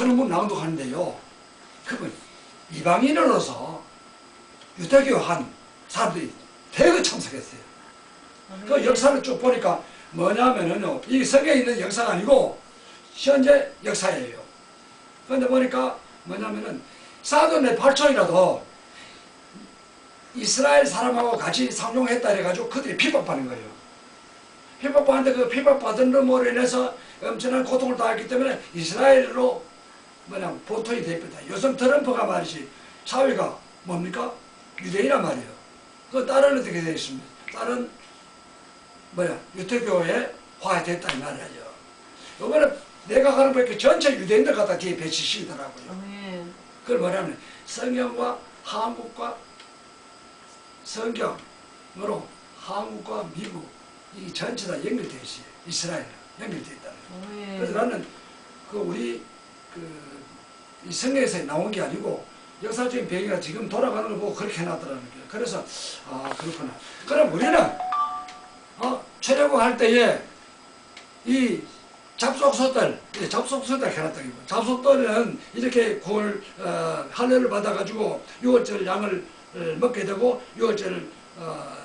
선언문 낭독하는데요. 그분 이방인으로서 유대교 한 사람들이 대거 참석했어요. 그 역사를 쭉 보니까 뭐냐면은요, 이 성경에 있는 역사가 아니고 현재 역사예요. 그런데 보니까 뭐냐면은 사돈의 팔촌이라도 이스라엘 사람하고 같이 상종했다 해가지고 그들이 핍박받는 거예요. 핍박받는데 그 핍박받은 놈으로 인해서 엄청난 고통을 당했기 때문에 이스라엘로 뭐냐 보통이 됐다. 요즘 트럼프가 말이지 사회가 뭡니까? 유대인이란 말이에요. 그 딸은 어떻게 되어 있습니까? 딸은 뭐야 유태교에 화해됐다 이 말이죠. 이번에 내가 가는 거니까 전체 유대인들 갖다 뒤에 배치시더라고요. 아멘. 그걸 뭐냐면 성경과 한국과 성경으로 한국과 미국 이 전체 다 연결되어 있어요. 이스라엘 연결되어 있다는 거예요. 그래서 아멘. 나는 그 우리 그 이 성경에서 나온 게 아니고 역사적인 배경이 지금 돌아가는 걸 보고 그렇게 해놨더라는 거예요. 그래서 아 그렇구나. 그럼 우리는 어 출애굽 할 때에 이 잡속소들, 이 잡속소들 해놨다 이거. 잡속들은 이렇게 구월 어, 할례를 받아가지고 유월절 양을 어, 먹게 되고 유월절을 어,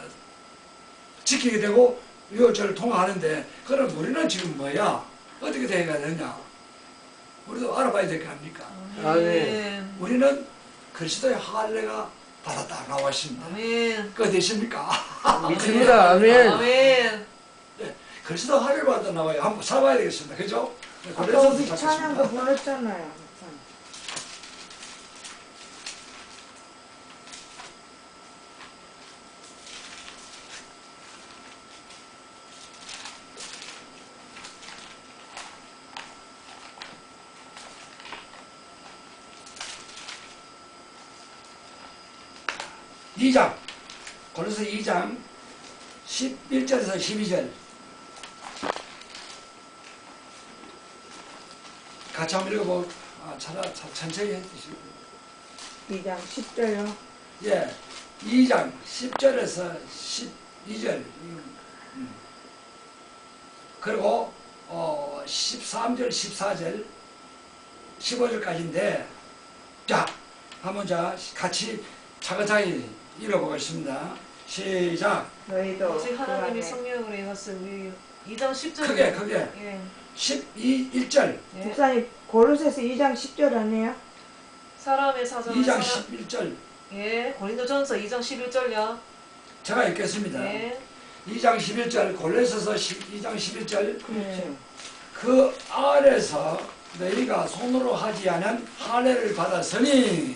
지키게 되고 유월절을 통화하는데 그럼 우리는 지금 뭐야? 어떻게 되어야 되느냐? 우리도 알아봐야 될 거 아닙니까? 아멘. 우리는 그리스도의 할례가 받았다 나와 있습니다. 아멘. 그거 되십니까? 믿습니다. 아멘. 아멘. 그리스도 할례를 받아 나와요. 한번 살아봐야 되겠습니다. 그죠? 아까 그래서 우리 찬양도 받겠습니다. 불렀잖아요. 이장 고린도서 2장 11절에서 12절 같이 한번 읽어보 아, 차라, 차, 천천히 해주시고 2장 10절요. 예, 2장 10절에서 12절 음. 그리고 어, 13절 14절 15절까지인데 자 한번 자 같이 차근차근 읽어보겠습니다 시작 너희도 오직 그 하나님이 성령으로 행하신 우리 2장 10절. 크게, 크게. 예. 12 1절 예. 집사님 고로새서 2장 10절 아니에요? 사람의 사전 2장 사람, 11절 예. 고린도전서 2장 11절요. 제가 읽겠습니다 예. 2장 11절 골레서서 2장 11절 그렇죠. 그 아래서 너희가 손으로 하지 않은 할례를 받았으니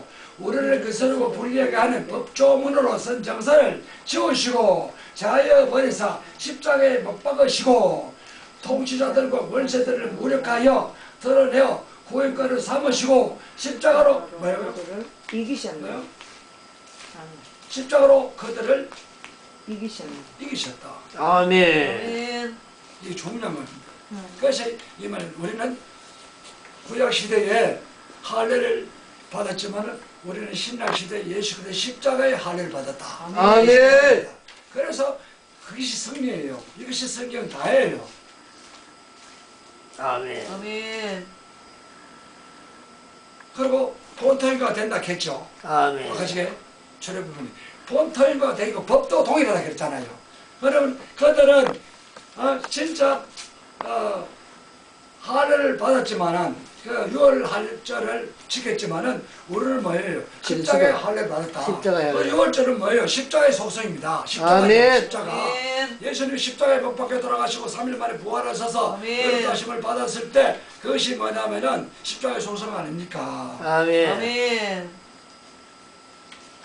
우리를 거스르고 불리하게 하는 법조문으로 선 정사를 지우시고 자여 버리사 십자가에 못 박으시고 통치자들과 원세들을 무력하여 드러내어 구원권을 삼으시고 십자가로. 뭐요? 아멘. 십자가로 그들을 이기셨네요. 이기셨다. 아멘. 아멘. 이게 중요한 겁니다. 음. 그래서 이 말은 우리는 구약 시대에 할례를 받았지만 우리는 신약 시대 예수 그리스도의 십자가의 할례를 받았다. 아멘. 그래서 그것이 성경이에요. 이것이 성경 다예요. 아멘. 아멘. 그리고 본토인가 된다 했죠. 아멘. 아시게 철회 부분이 본토인가 되고 법도 동일하다 그랬잖아요. 그러면 그들은 어, 진짜 어, 할례를 받았지만은 그 유월 할절을 지켰지만은 우리는 뭐예요? 십자가의 할례 받았다. 할례. 그 유월절은 뭐예요? 십자가의 속성입니다. 십자가. 십자가. 아멘. 예수님이 십자가에 못 박혀 돌아가시고 3일 만에 부활하셔서. 거듭나심을 받았을 때 그것이 뭐냐면은 십자가의 속성 아닙니까? 아멘. 아멘.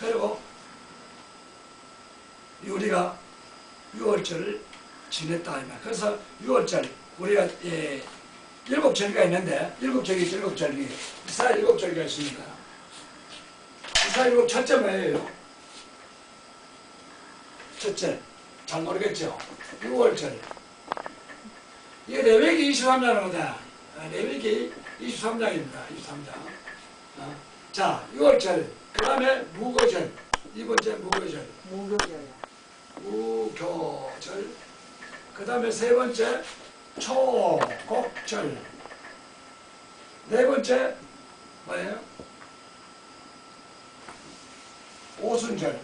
그리고 우리가 6월절을 지냈다 이 말. 그래서 6월절 우리가 예, 일곱 절기가 있는데 일곱 절기 일곱 절기 이사 일곱 절기가 있습니다. 이사 일곱 첫째 뭐예요? 첫째 잘 모르겠죠. 6월절 이게 레위기 23장입니다. 레위기 23장입니다. 23장. 어. 자 6월절 그 다음에 무거절 이 번째 무거절 무교절이야. 무교절 그 다음에 세 번째 초곡절 네 번째 뭐예요? 오순절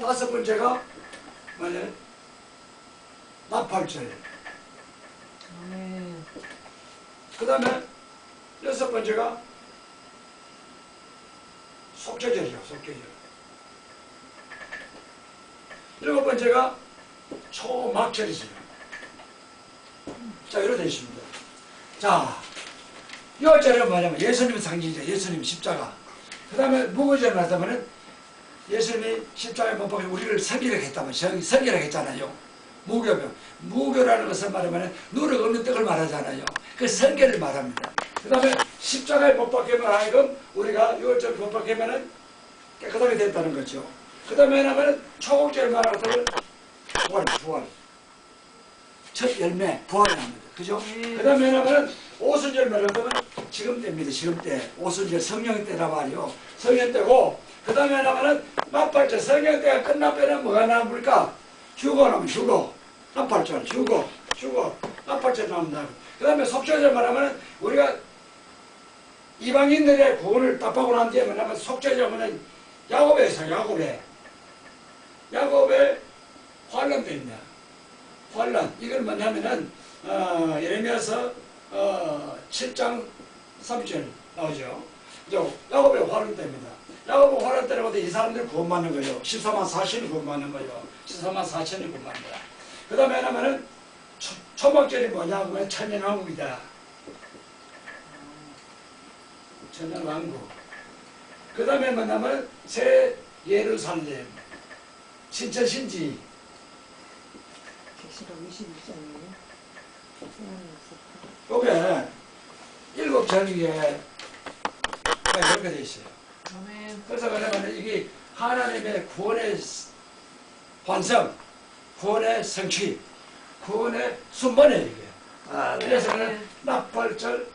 다섯 번째가 뭐예요? 나팔절 아멘. 그 다음에 여섯 번째가 속죄절이요 속죄절 일곱 번째가 초막절이죠 자 이렇게 있습니다. 자 여절은 뭐냐면 예수님 상징이죠. 예수님 십자가. 그 다음에 무거절 말하자면은 예수님이 십자가에 못 박혀 우리를 설계를 했다면 설계를 했잖아요. 무교병. 무교라는 것을 말하면 누룩 없는 떡을 말하잖아요. 그 설계를 말합니다. 그 다음에 십자가에 못 박히면 하여금 우리가 유월절 못 박히면은 깨끗하게 됐다는 거죠. 그 다음에 하나는 초곡절 말하자면 부활 부활. 첫 열매 부활을 합니다. 그죠? 그 다음에 하나는 오순절 말하자면 지금 때입니다. 지금 때. 오순절 성령 때라 말이요. 성령 때고 그 다음에 하나는 나팔절. 성령 때가 끝나면은 뭐가 남을까? 휴거 나면 휴거. 나팔절. 휴거. 휴거. 나팔절 나온다. 그 다음에 속죄절 말하면 우리가 이방인들의 구원을 답하고 난 뒤에 뭐냐면 속죄절은 야곱에서 야곱에 야곱의 환란 때입니다 환란. 이걸 뭐냐면은 어, 예레미야서 어, 7장 3절 나오죠. 그죠? 야곱의 환란 때입니다. 야곱의 환란 때라고 이 사람들이 구원받는 거예요 14만 4천이 구원받는 거예요 14만 4천이 구원받는다 그 다음에 하나는 초, 초막절이 뭐냐 하면 천년왕국이다. 천년왕국. 그 다음에 뭐냐면 새 예루살렘. 신천신지. 계 시록 22장이에요. 요게 일곱 절기에 이렇게 돼 있어요 아멘. 그래서 그러면 이게 하나님의 구원의 환성, 구원의 성취, 구원의 순번이에요 이게. 아멘. 그래서 그는 나팔절,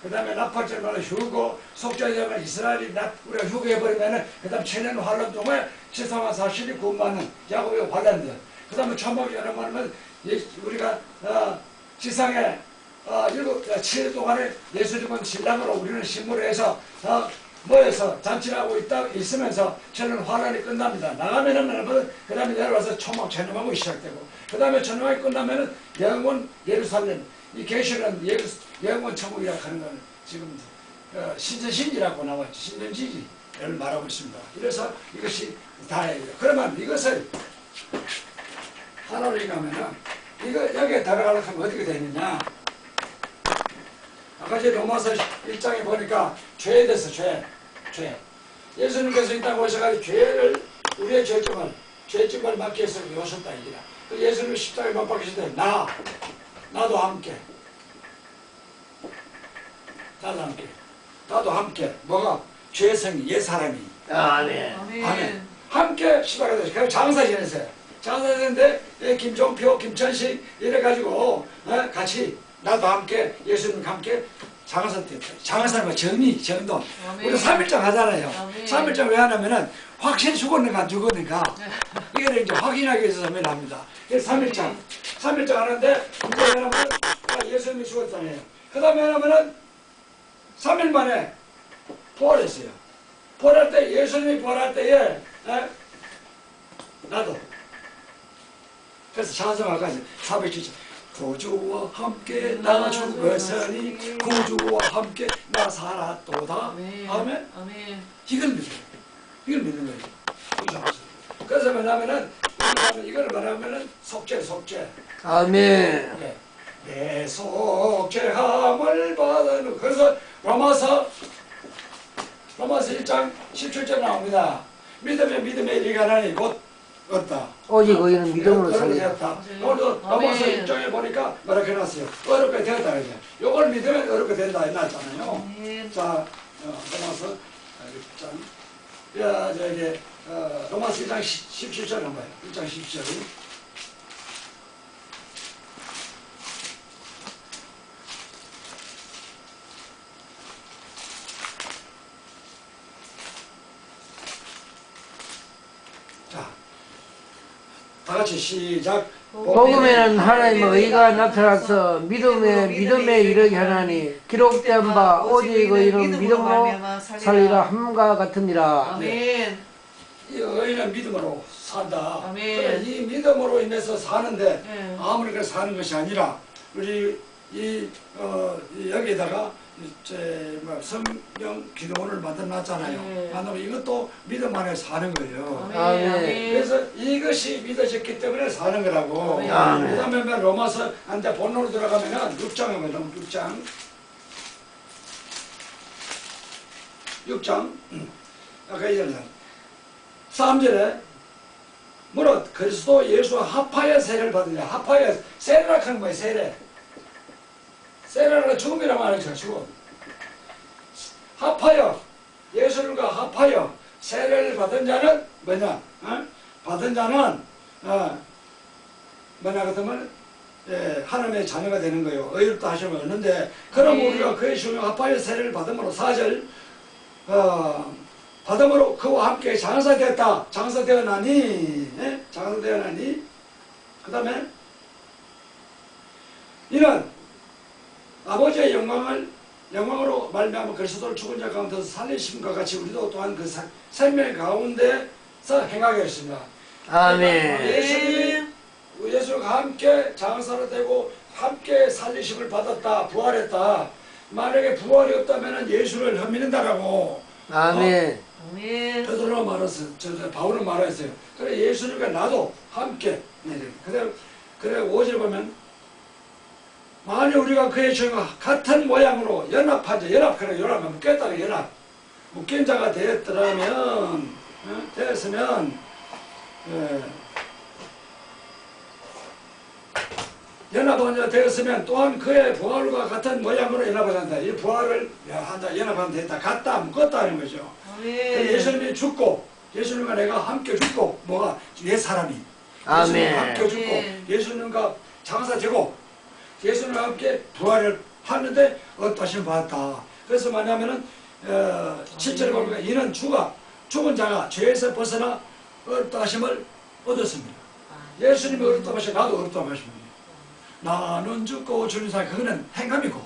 그 다음에 나팔절 말로 휴고, 속죄절만 이스라엘이 나, 우리가 휴고해버리면은, 그 다음 천년 환란 동안 14만 40이 구원받는 야곱의 환란들. 그 다음에 천막이 여러분 우리가 어, 지상에 어, 일곱, 어, 7일 동안에 예수님은 신랑으로 우리는 신부로 해서 어, 모여서 잔치를 하고 있다, 있으면서 저는 환란이 끝납니다. 나가면은 여러분, 그 다음에 내려와서 초막 전염하고 시작되고, 그 다음에 전염하기 끝나면은 영원 예루살렘, 이 계시는 영원 천국이라고 하는 건 지금 어, 신전신이라고 나왔죠. 신전지기를 말하고 있습니다. 이래서 이것이 다예요. 그러면 이것을 하나로 가면은 이거 여기에 들어가려고 하면 어떻게 되느냐? 아까 제 로마서 1장에 보니까 죄에 대해서 죄, 죄. 예수님께서 이 땅에 오셔가지고 죄를 우리의 죄점을 죄점을 막기 위해서 오셨다 이기라. 그 예수님 십자가에 못 박히실 때 나, 나도 함께, 나도 함께, 나도 함께. 뭐가 죄성이 옛 사람이 아멘. 아멘. 아멘. 함께 십자가에. 그럼 장사 지냈어요. 장사 지냈는데 예, 김종표, 김천식 이래가지고 어, 같이 나도 함께 예수님과 함께 장사 때 장사는 정의, 정돈. 우리 3일장 하잖아요. 아멘. 3일장 왜 하냐면은 확실히 죽었는가 안 죽었는가 이거를 이제 확인하기 위해서 3일 합니다. 그래서 3일장. 3일장 하는데 아, 예수님이 죽었잖아요. 그 다음에 하나면은 3일 만에 부활했어요. 부활할 때 예수님이 부활할 때에 에? 나도 그래서 찬송할까지 407장 구주와 함께 나 죽었으니 구주와 함께 나 살았도다 아멘. 아멘 아멘. 이걸 믿어요 이걸 믿는 거예요. 그래서 뭐냐면은 이걸 말하면은 속죄 속죄 아멘. 네. 내 속죄함을 받는 그래서 로마서 로마서 1장 17절 나옵니다. 믿으면 믿음의 일이 가나니 곧 얻다. 오직 의인은 믿음으로 살리라. 되었다. 맞아요. 오늘도 로마서 아멘. 1장에 보니까 뭐라 해놨어요. 어렵게 되었다. 이제. 요걸 믿으면 어렵게 된다. 해놨잖아요. 아멘. 자, 어, 로마서 1장. 야, 저기, 어, 로마서 1장 17절 한번 봐요. 1장 17절. 같이 시작. 복음에는 하나님의 의가 나타나서 믿음에 믿음에 이르게 하나니 기록된 바 오직 의인은 믿음으로 살리라 함과 같으니라. 아멘. 이 의인은 믿음으로 산다. 아멘. 그래, 이 믿음으로 인해서 사는데 네. 아무리 그 사는 것이 아니라 우리 이, 어, 이 여기다가 이제 뭐 성경 기도원을 만들어놨잖아요. 네. 만들면 이것도 믿음 안에 사는 거예요. 아멘. 아멘. 그래서 이것이 믿어졌기 때문에 사는 거라고. 아멘. 아멘. 그 다음에 뭐 로마서 한테 본론으로 들어가면은 6장에 보면 6장. 6장. 음. 아까 이전에 3절에 무릇 그리스도 예수와 합하여 세례를 받으냐. 합하여 세례라 하는 거예요. 세례. 세례는 죽음이라 말하죠. 죽음. 합하여 예수님과 합하여 세례를 받은 자는 뭐냐? 어? 받은 자는 어, 뭐냐 그러면 예, 하나님의 자녀가 되는 거예요. 의롭다 하시면 얻는데 그럼 네. 우리가 그의 주님 합하여 세례를 받음으로 사절 어, 받음으로 그와 함께 장사되었다. 장사되었나니 예? 장사되었나니 그 다음에 이는 아버지의 영광을 영광으로 말미암아 그리스도를 죽은 자 가운데서 살리심과 같이 우리도 또한 그 사- 생명 가운데서 행하겠습니다. 아멘. 예수님이 예수가 함께 장사로 되고 함께 살리심을 받았다 부활했다. 만약에 부활이 없다면 예수를 혐의는다라고 아멘. 아멘. 베드로가 말했어요. 저, 저 바울은 말했어요. 그래 예수님과 나도 함께 내려. 그래 그래 오절 보면 만약 우리가 그의 주와 같은 모양으로 연합하자 연합하라 연합하면 묶였다가 연합 묶인 자가 되었더라면 어? 되었으면 예. 연합한 자 되었으면 또한 그의 부활과 같은 모양으로 연합을 한다. 이 부활을 한다 연합한 됐다. 같다 묶었다 하는 거죠. 아멘. 예수님이 죽고 예수님과 내가 함께 죽고 뭐가 옛 사람이. 예수님과 함께 죽고 아멘. 예수님과 장사되고 예수님과 함께 부활을 하는데 어떠신 받았다. 그래서 뭐냐면은 어, 7절에 보니까 이는 주가 죽은 자가 죄에서 벗어나 어렵다 하심을 얻었습니다. 예수님이 어렵다 하시 나도 어렵다 하십니다. 나는 죽고 주님 살 그거는 행함이고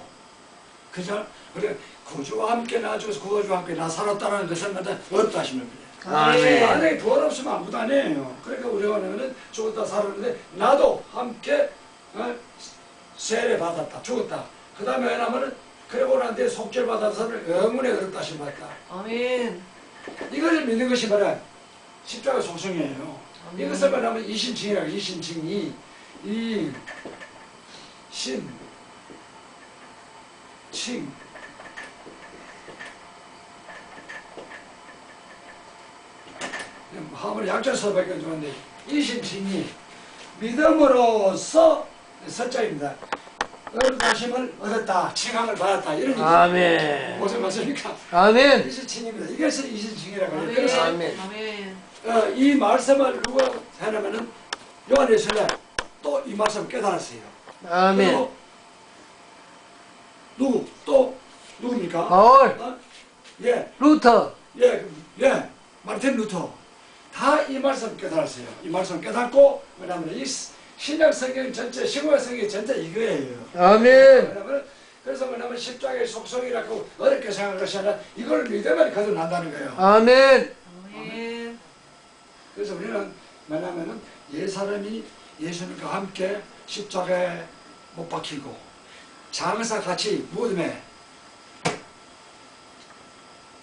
그죠? 그래 구주와 함께 나 죽어서 구주와 함께 나 살았다는 것은 어렵다 하시는 거예요. 아멘. 만약에 부활 없으면 아무도 아니에요. 그러니까 우리가 하면은 죽었다 살았는데 나도 함께 어? 세례 받았다 죽었다. 그 다음에 왜냐면은 그러고 난 뒤에 속죄 받아서는 영원히 하신 말다. 아멘. 이것을 믿는 것이 뭐냐? 십자가 속성이에요. 아멘. 이것을 말하면 이신칭이라고 이신칭이 이 신, 칭. 한번 약자 써밖에 안 좋은데 이신칭이 믿음으로써 서자입니다. 어르다심을 얻었다, 칭함을 받았다 이런 얘기. 아멘. 무슨 말씀입니까? 아멘. 이신칭입니다. 이것을 이신칭이라고 해요. 그래서 아멘. 아멘. 어, 이 말씀을 누가 해놓으면은 요한에서는 또이 말씀 깨달았어요. 아멘. 그리고 누구 또 누굽니까? 바울, 어? 예, 루터, 예, 예, 마르틴 루터 다 이 말씀 깨달았어요. 이 말씀 깨닫고 왜냐하면 이 시- 신약 성경 전체, 신약 성경 전체 이거예요. 아멘. 그래서 뭐냐면 십자가의 속성이라고 어렵게 생각할 것이 아니라 이걸 믿으면 거듭난다는 거예요. 아멘. 아멘. 그래서 우리는 뭐냐면은 옛 사람이 예수님과 함께 십자가에 못 박히고 장사 같이 무덤에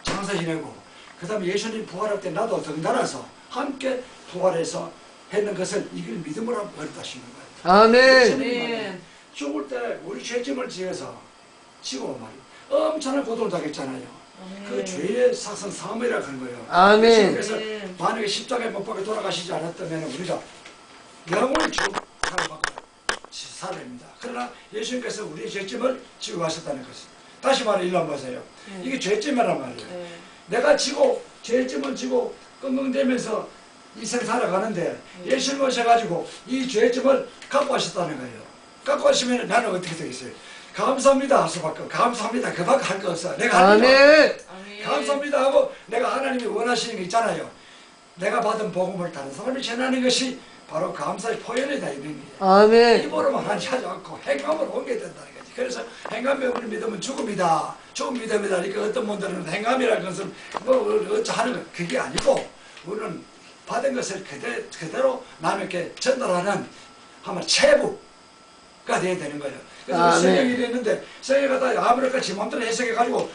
장사 지내고 그 다음에 예수님 부활할 때 나도 덩달아서 함께 부활해서 했는 것을 이걸 믿음으로 어렵다 하시는 거예요. 아멘. 말이에요. 죽을 때 우리 죄짐을 지어서 지고 말이에요. 엄청난 고통을 당했잖아요. 그 죄의 사선 사함이라고 하는 거예요. 아멘. 예수님께서 아멘. 만약에 십자가에 못 박혀 돌아가시지 않았다면 우리가 영원히 지옥 살아받고 살아냅니다. 그러나 예수님께서 우리의 죄짐을 지고 가셨다는 것입니다. 다시 말해 일로 한번 보세요. 이게 죄짐이란 말이에요. 네. 내가 지고 죄짐을 지고 끙끙대면서 이생 살아가는데 예수님 오셔가지고 이 죄짐을 갖고 하셨다는 거예요. 갖고 하시면 나는 어떻게 되겠어요? 감사합니다 할 수밖에 없고 감사합니다 그밖에 할 거 없어. 내가 아멘. 감사합니다 하고 내가 하나님이 원하시는 게 있잖아요. 내가 받은 복음을 다른 사람이 전하는 것이 바로 감사의 표현이다 이런 게. 아멘. 입으로만 하지 않고 행함으로 옮겨야 된다는 거지. 그래서 행함에 우리 믿으면 죽음이다. 죽음 믿음이다. 이렇게 어떤 분들은 행함이라는 것은 뭐 어쩌 하는 거 그게 아니고 우리는 받은 것을 그대, 그대로 남에게 전달하는 하면 체부가 돼야 되는 거예요. 그래서 아멘. 성경이 이랬는데 성경이 갖다 아무렇게 지 마음대로 해석해가지고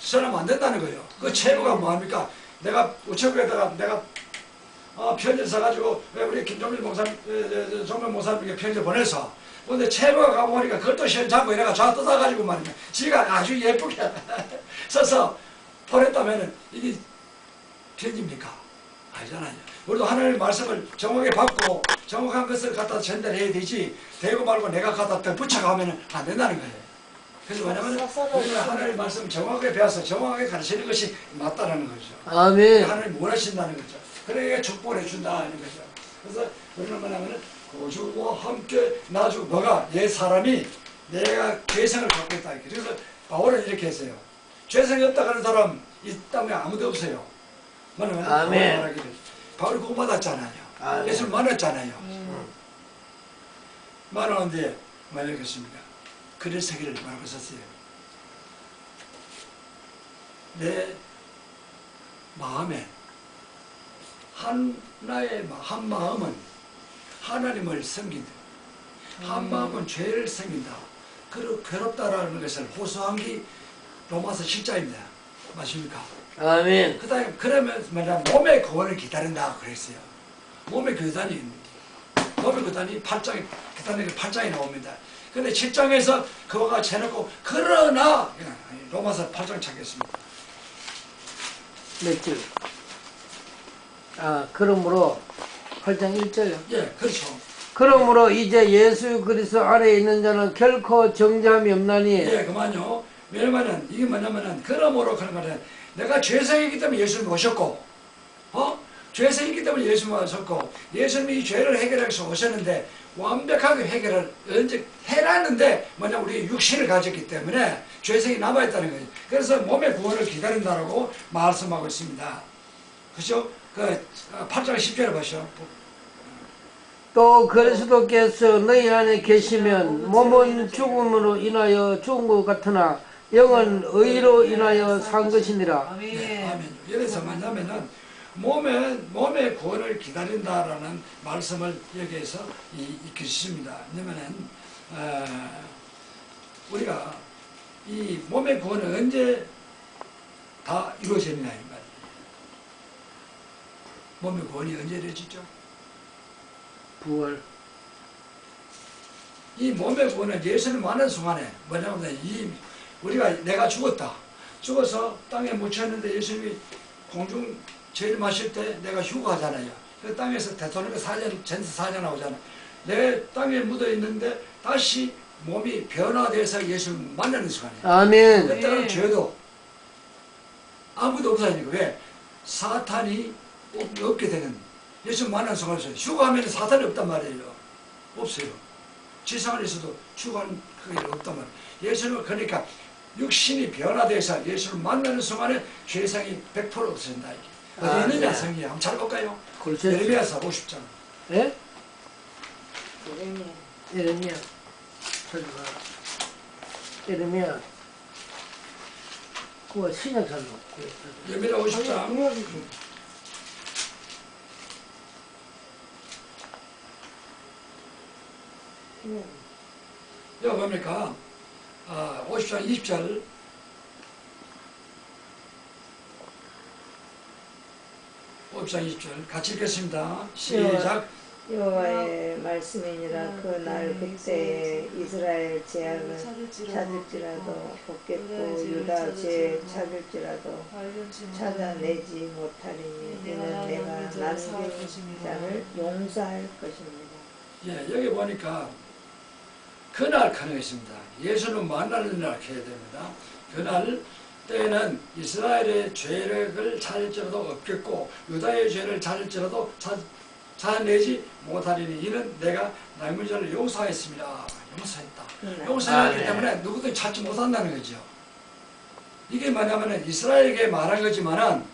써놓으면 안 된다는 거예요. 그 체부가 뭐합니까? 내가 우체국에다가 내가 어, 편지를 써가지고 왜 우리 김종민 목사님, 정명 목사님에게 편지를 보내서 근데 채부가 가보니까 그것도 시원찮고 이래가 저 뜯어가지고 말이야 지가 아주 예쁘게 써서 보냈다면 이게 편지입니까? 아니잖아요. 우리도 하나님의 말씀을 정확하게 받고 정확한 것을 갖다 전달해야 되지 대고 말고 내가 갖다 더 붙여가면 안 된다는 거예요. 그래서 뭐냐면 우리가 하나님의 말씀 정확하게 배워서 정확하게 가르치는 것이 맞다라는 거죠. 아멘. 하나님 원하신다는 거죠. 그러니까 축복을 해준다는 거죠. 그래서 우리는 뭐냐면은 고주와 함께 나주 뭐가 옛 사람이 내가 죄성을 갖고 있다. 이렇게. 그래서 바울은 이렇게 했어요. 죄성이 없다 하는 사람 이 땅에 아무도 없어요. 뭐냐면 아멘. 바울이 바울이 구원받았잖아요. 아멘. 예수를 만났잖아요. 음. 만나는데 말하겠습니까? 글을 세기를 말하고 있었어요. 내 마음에 하나의 마- 한 마음은 하나님을 섬긴다. 한 마음은 죄를 섬긴다. 그리고 괴롭다라는 것을 호소한 게 로마서 10자입니다. 맞습니까? 아멘. 그 다음에 그러면 뭐냐 몸의 구원을 기다린다 그랬어요. 몸의 교단이 몸의 교단이 8장에 교단이 8장에 나옵니다. 근데 7장에서 그거가 쳐놓고 그러나 로마서 8장 찾겠습니다. 몇 줄? 아, 그러므로 8장 1절요. 예, 그렇죠. 그러므로 이제 예수 그리스도 안에 있는 자는 결코 정죄함이 없나니 예, 그만요. 왜냐면은 이게 뭐냐면은 그러므로 그런 거는 내가 죄성이기 때문에 예수님 오셨고, 어? 죄성이기 때문에 예수님 오셨고, 예수님이 이 죄를 해결하기 위해서 오셨는데 완벽하게 해결을 언제 해놨는데 뭐냐 우리 육신을 가졌기 때문에 죄성이 남아있다는 거죠. 그래서 몸의 구원을 기다린다라고 말씀하고 있습니다. 그죠? 그 8장 10절에 보시죠. 또 그리스도께서 너희 안에 계시면 몸은 죽음으로 인하여 죽은 것 같으나 영은 의로 인하여 산 것이니라. 네, 아멘. 이래서 뭐냐면은 몸의 몸의 구원을 기다린다라는 말씀을 여기에서 이, 있습니다. 왜냐면은 어, 우리가 이 몸의 구원은 언제 다 이루어지느냐 이 말이에요. 몸의 구원이 언제 이루어지죠? 부활. 이 몸의 구원은 예수를 만난 순간에 뭐냐면 이 우리가 내가 죽었다. 죽어서 땅에 묻혔는데 예수님이 공중 제일 마실 때 내가 휴가하잖아요. 그 땅에서 대통령 사년 전세 사년 나오잖아 내 땅에 묻어 있는데 다시 몸이 변화돼서 예수를 만나는 순간이에요. 아멘. 그때는 네. 죄도 아무도 없어지니까 왜? 사탄이 없- 없게 되는 예수 만난 순간에 휴가하면 사탄이 없단 말이에요. 없어요. 지상에서도 휴가하는 그게 없단 말이에요. 예수는 그러니까 육신이 변화돼서 예수를 만나는 순간에 죄성이 100% 없어진다 이게 어디 아, 있느냐 네. 성경에 한번 찾아볼까요? 골세. 예레미야서 50장 예? 예레미야. 예레미야. 찾아봐. 예레미야. 그거 신약살로. 예레미야 50장 구역이지. 구역. 여기 뭡니까? 아, 50장 20절 옵장 20절 같이 읽겠습니다. 시작. 여호와의 말씀이니라. 그날 그때 이스라엘 제약을 찾을지라도 돕겠고 유다 제 찾을지라도 찾아내지 못하리니 이는 내가 남긴 자를 용서할 것입니다. 예, 여기 보니까 그날 가는 것입니다. 예수는 만나는 날 해야 됩니다. 그날 때에는 이스라엘의 죄를 찾을지라도 없겠고 유다의 죄를 찾을지라도 찾, 찾아내지 못하리니 이는 내가 남은 자를 용서하였습니다. 용서했다. 그날 용서했기 아, 네. 때문에 누구도 찾지 못한다는 거죠. 이게 뭐냐면은 이스라엘에게 말한 거지만은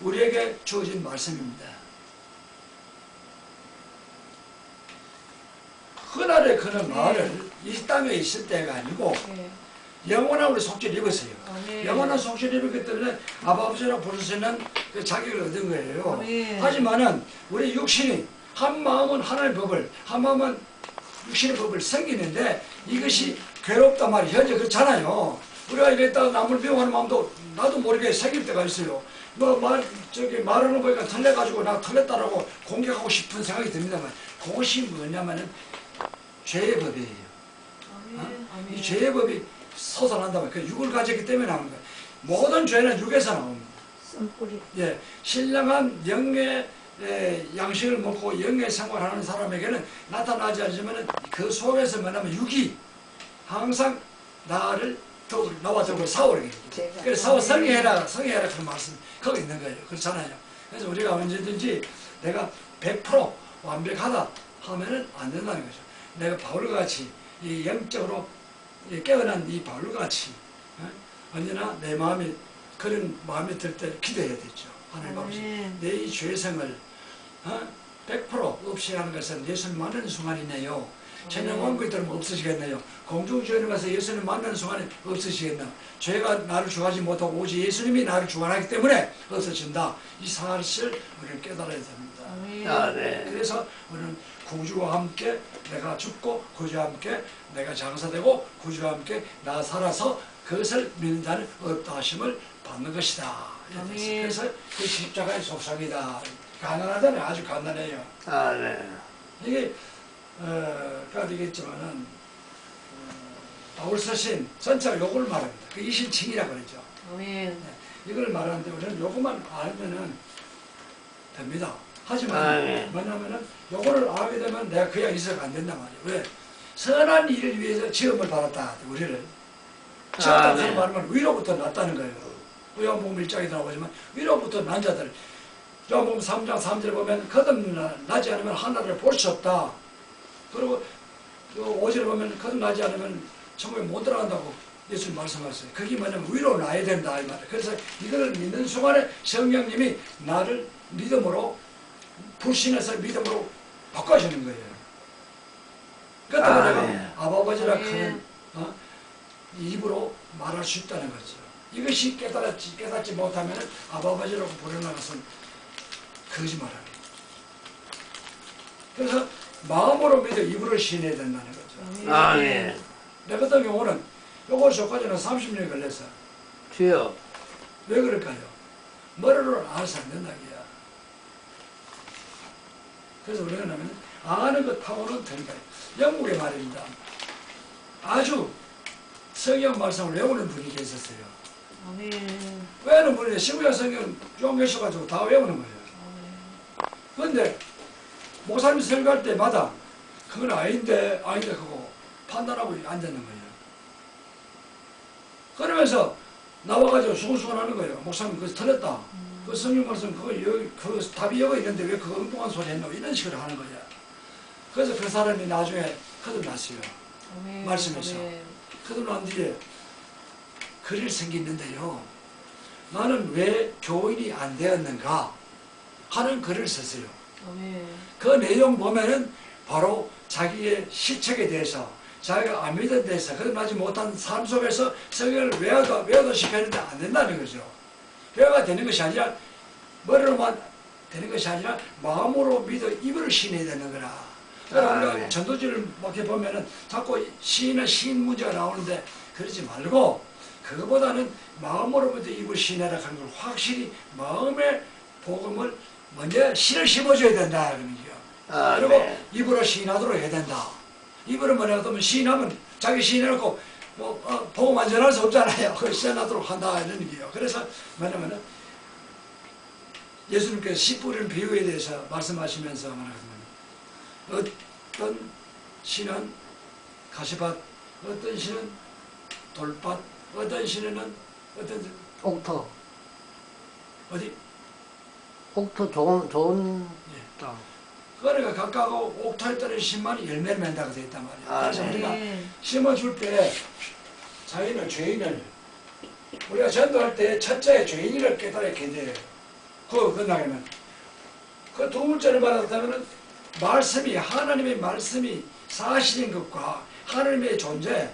우리에게 주어진 말씀입니다. 그날의 그는 말을 이 땅에 있을 때가 아니고 네. 영원한 우리 속죄를 입었어요. 아멘. 영원한 속죄를 입었기 때문에 수 있는 그 자격을 얻은 거예요. 아멘. 하지만은 우리 육신이 한 마음은 하나님의 법을 한 마음은 육신의 법을 섬기는데 이것이 괴롭단 말이 현재 그렇잖아요. 우리가 이랬다가 남을 미워하는 마음도 나도 모르게 생길 때가 있어요. 뭐 말 저기 말하는 거 보니까 틀려가지고 나 틀렸다라고 공격하고 싶은 생각이 듭니다만 그것이 뭐냐면은 죄의 법이에요. 아멘. 이 죄의 법이 솟아난다면 그 육을 가졌기 때문에 나오는 거예요. 모든 죄는 육에서 나옵니다. 예, 신령한 영의 에, 양식을 먹고 영의 생활하는 사람에게는 나타나지 않지만 그 속에서 뭐냐면 육이 항상 나를 더욱 나와 더불어 싸우게 그래서 싸워 성의해라 성의해라 그런 말씀 거기 있는 거예요. 그렇잖아요. 그래서 우리가 언제든지 내가 100% 완벽하다 하면은 안 된다는 거죠. 내가 바울과 같이 이 영적으로 이 깨어난 이 바울과 같이 어? 언제나 내 마음이 그런 마음이 들 때 기도해야 되죠. 하나님 아버지. 내이 어? 100% 없이 하는 것은 예수님 만나는 순간이네요. 천년 왕국이 들면 없어지겠네요. 공중주연에 가서 예수님 만나는 순간에 없어지겠나. 죄가 나를 주하지 못하고 오직 예수님이 나를 주관하기 때문에 없어진다. 이 사실을 우리는 깨달아야 됩니다. 아, 네. 그래서 우리는 구주와 함께 내가 죽고 구주와 함께 내가 장사되고 구주와 함께 나 살아서 그것을 믿는 자는 없다 하심을 받는 것이다. 됐어요. 그래서 그 십자가의 속상이다. 가난하다는 아주 간단해요. 아, 네. 이게 어, 가 되겠지만은 어, 바울 서신 전체가 요걸 말합니다. 그 이신칭이라고 그러죠. 아멘. 이걸 말하는데 우리는 요것만 알면은 됩니다. 하지만 아, 네. 뭐냐면은 요거를 알게 되면 내가 그냥 있어가 안 된단 말이에요. 왜? 선한 일을 위해서 지음을 받았다. 우리를. 아, 지었다는 네. 말은 위로부터 났다는 거예요. 요한복음 1장에 나오지만 위로부터 난 자들. 요한복음 3장 3절 보면 거듭나지 않으면 하나님을 볼수 없다. 그리고 그 5절에 보면 거듭나지 않으면 천국에 못 들어간다고 예수님 말씀하셨어요. 그게 뭐냐면 위로 나야 된다 이 말이에요. 그래서 이거를 믿는 순간에 성령님이 나를 믿음으로 불신에서 믿음으로 바꿔주는 거예요. 그때 아, 내가 네. 아버지라. 하는 어? 입으로 말할 수 있다는 거죠. 이것이 깨달았지, 깨닫지 못하면 아버지라고 부르는 것은 거짓말하는. 그래서 마음으로 믿어 입으로 신해야 된다는 거죠. 아, 네. 내 같은 경우는 요걸 저까지는 30년이 걸렸어. 주여. 왜 그럴까요? 머리로 알아서 안 된다기야. 그래서 우리가 하면 아는 것하고는 틀린 거예요. 영국의 말입니다. 아주 성경 말씀을 외우는 분이 계셨어요. 아멘. 외우는 분이 시구야 성경 좀 외셔가지고 다 외우는 거예요. 그런데 목사님 설교할 때마다 그건 아닌데 아닌데 그거 판단하고 앉는 거예요. 그러면서 나와가지고 수근수근 하는 거예요. 목사님 그거 틀렸다. 그 성경 말씀 그거 여기 그 답이 여기 있는데 왜 그거 엉뚱한 소리 했노? 이런 식으로 하는 거야. 그래서 그 사람이 나중에 거듭났어요. 아멘. 말씀에서. 거듭난 뒤에 글을 생겼는데요. 나는 왜 교인이 안 되었는가 하는 글을 썼어요. 아멘. 그 내용 보면은 바로 자기의 시책에 대해서 자기가 안 믿은 데서 거듭나지 못한 삶 속에서 성경을 외워도 외워도 싶었는데 안 된다는 거죠. 외워가 되는 것이 아니라 머리로만 되는 것이 아니라 마음으로 믿어 입으로 신해야 되는 거라. 그러니까 아, 네. 전도지를 막 이렇게 보면은 자꾸 시인은 시인 문제가 나오는데 그러지 말고 그거보다는 마음으로부터 입을 신해라 하는 걸 확실히 마음의 복음을 먼저 씨를 심어줘야 된다 거죠. 그리고 아멘. 입으로 시인하도록 해야 된다. 입으로 뭐냐 하면 시인하면 자기 시인해놓고 뭐 어, 보고 만전할 수 없잖아요. 그 시인하도록 한다 이런 얘기예요. 그래서 뭐냐면은 예수님께서 씨 뿌리는 비유에 대해서 말씀하시면서 말하면 어떤 씨는 가시밭, 어떤 씨는 돌밭, 어떤 씨는 어떤 옥터. 어디 옥터 좋은, 좋은 예. 각각 옥토에 따른 신만이 열매를 맺는다고 되어 있단 말이에요. 아, 그래서 네. 우리가. 심어줄 때 자기는 죄인을 우리가 전도할 때 첫째 죄인을 깨달아야 돼요. 그거 끝나려면 그 두 번째를 받았다면은 말씀이 하나님의 말씀이 사실인 것과 하나님의 존재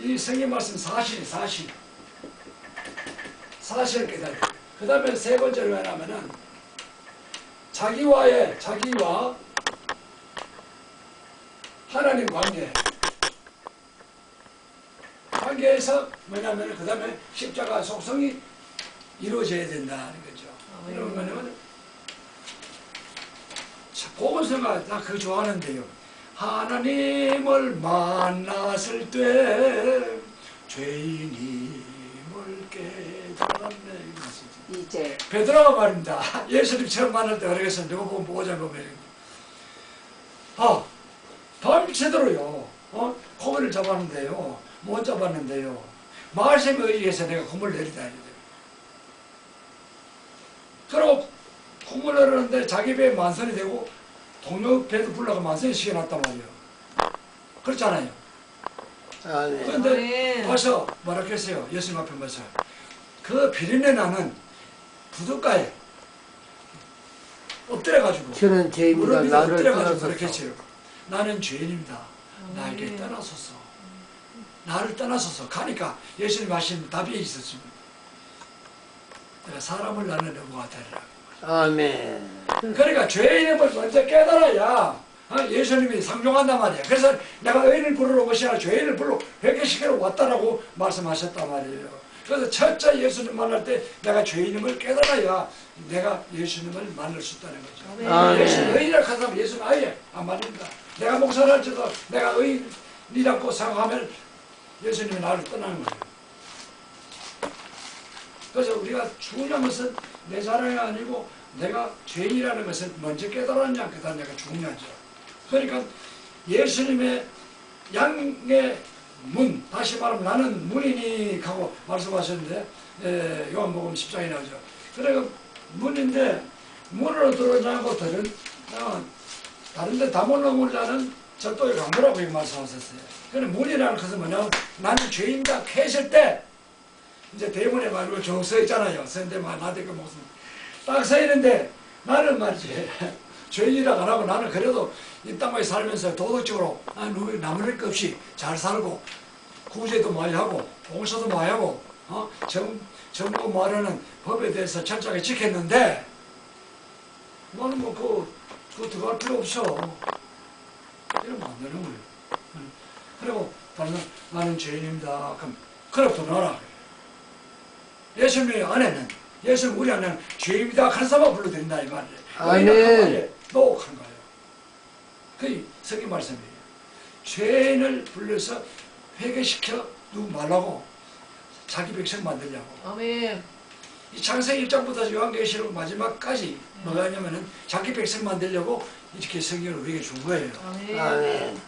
이 성경 말씀 사실이 사실 사실을 깨달아요. 그 다음에 세 번째로 뭐냐면은 자기와의 자기와 하나님 관계 관계에서 뭐냐면 그 다음에 십자가 속성이 이루어져야 된다는 거죠. 이런 거는 보건성가 나 그거 좋아하는데요. 하나님을 만났을 때 죄인임을 깨달았네. 이제 베드로가 말입니다. 예수님 처음 만날 때 그러겠어. 누가 보면 보고자 보면. 아, 밤새도록요. 어? 고기를 잡았는데요. 못 잡았는데요. 말씀에 의해서 내가 콧물 내리다. 이래요. 그리고 콧물 내리는데 자기 배에 만선이 되고 동료 배도 불러가 만선이 시켜놨단 말이에요. 그렇잖아요. 아멘. 그런데 아멘. 와서 뭐라 그랬어요? 예수님 앞에 와서 그 비린내 나는 부둣가에 엎드려가지고 저는 죄입니다. 나를 엎드려가지고 떠나서. 그렇게 했어요. 나는 죄인입니다. 나에게 아멘. 떠나소서. 나를 떠나소서. 가니까 예수님 하신 답이 있었습니다. 내가 사람을 나는 여부가 되리라. 아멘. 그러니까 죄인임을 먼저 깨달아야 어, 예수님이 상종한단 말이에요. 그래서 내가 의인을 부르러 것이 아니라 죄인을 불러 회개시키러 왔다라고 말씀하셨단 말이에요. 그래서 첫째 예수님 만날 때 내가 죄인임을 깨달아야 내가 예수님을 만날 수 있다는 거죠. 아멘. 예수님 의인이라고 하면 예수는 아예 안 말립니다. 내가 목사를 할지도 내가 의인이라고 생각하면 예수님이 나를 떠나는 거예요. 그래서 우리가 중요한 것은 내 자랑이 아니고 내가 죄인이라는 것을 먼저 깨달았냐 안 깨달았냐가 중요하죠. 그러니까 예수님의 양의 문, 다시 말하면 나는 문이니 하고 말씀하셨는데 에, 요한복음 10장에 나오죠. 그러니까 문인데 문으로 들어오냐고 들은 어, 다른데 다몰라물 자는 절도의 강도라고 말씀하셨어요. 근데 문이라는 것은 뭐냐면 나는 죄인다 했을 때 이제 대문에 말고 쭉 서 있잖아요. 막 나한테 그 목숨 딱서 있는데 나는 말이지 죄인이라고 안 하고 나는 그래도 이 땅에 살면서 도덕적으로 아, 누구 나무랄 것 없이 잘 살고 구제도 많이 하고 봉사도 많이 하고 어? 정, 정부 말하는 법에 대해서 철저하게 지켰는데 나는 뭐 그, 그거 들어갈 필요 없어 이러면 안 되는 거예요 응. 그리고 다른 사람, 나는 죄인입니다 그럼 또 나라 예수님의 아내는 예수님 우리 아내는 죄인이다 하는 사람만 불러드린다 이 말이에요 아멘. 노혹한 거예요. 그게 성경 말씀이에요. 죄인을 불러서 회개시켜 누구 말라고 자기 백성 만들려고. 아멘. 이 창세기 1장부터 요한계시록 마지막까지 뭐가 하냐면은 자기 백성 만들려고 이렇게 성경을 우리에게 준 거예요. 아멘. 아멘.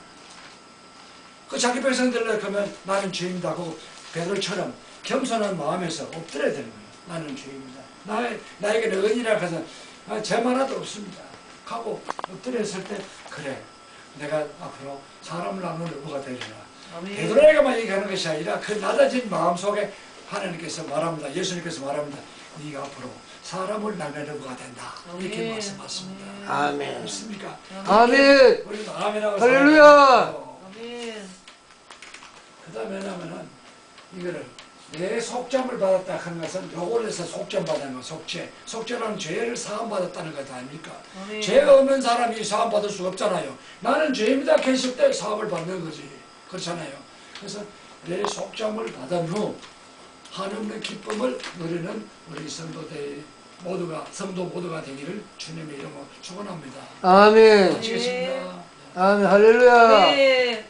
그 자기 백성 되려고 하면 나는 죄인이다 고 베드로처럼 겸손한 마음에서 엎드려야 되는 거예요. 나는 죄인이다. 나의, 나에게는 은이라 해서 아, 죄만 하도 없습니다 하고 엎드렸을 때 그래 내가 앞으로 사람을 나누는 의무가 되리라. 베드로에게만 얘기하는 것이 아니라 그 낮아진 마음속에 하나님께서 말합니다 예수님께서 말합니다 네가 앞으로 사람을 나누는 의무가 된다 이렇게. 말씀하십니다 아멘. 믿습니까? 아멘. 우리도 아멘하고 할렐루야. 아멘. 그 다음에 뭐냐면은 이거를 내 속점을 받았다 하는 것은 요걸 해서 속점 받는 거 속죄 속죄는 죄를 사함 받았다는 것 아닙니까 아멘. 죄가 없는 사람이 사함 받을 수가 없잖아요 나는 죄입니다 했을 때 사함을 받는 거지 그렇잖아요 그래서 내 속점을 받은 후 한없는 기쁨을 누리는 우리 성도들이 모두가 성도 모두가 되기를 주님의 이름으로 축원합니다. 아멘. 마치겠습니다. 아멘. 할렐루야. 네.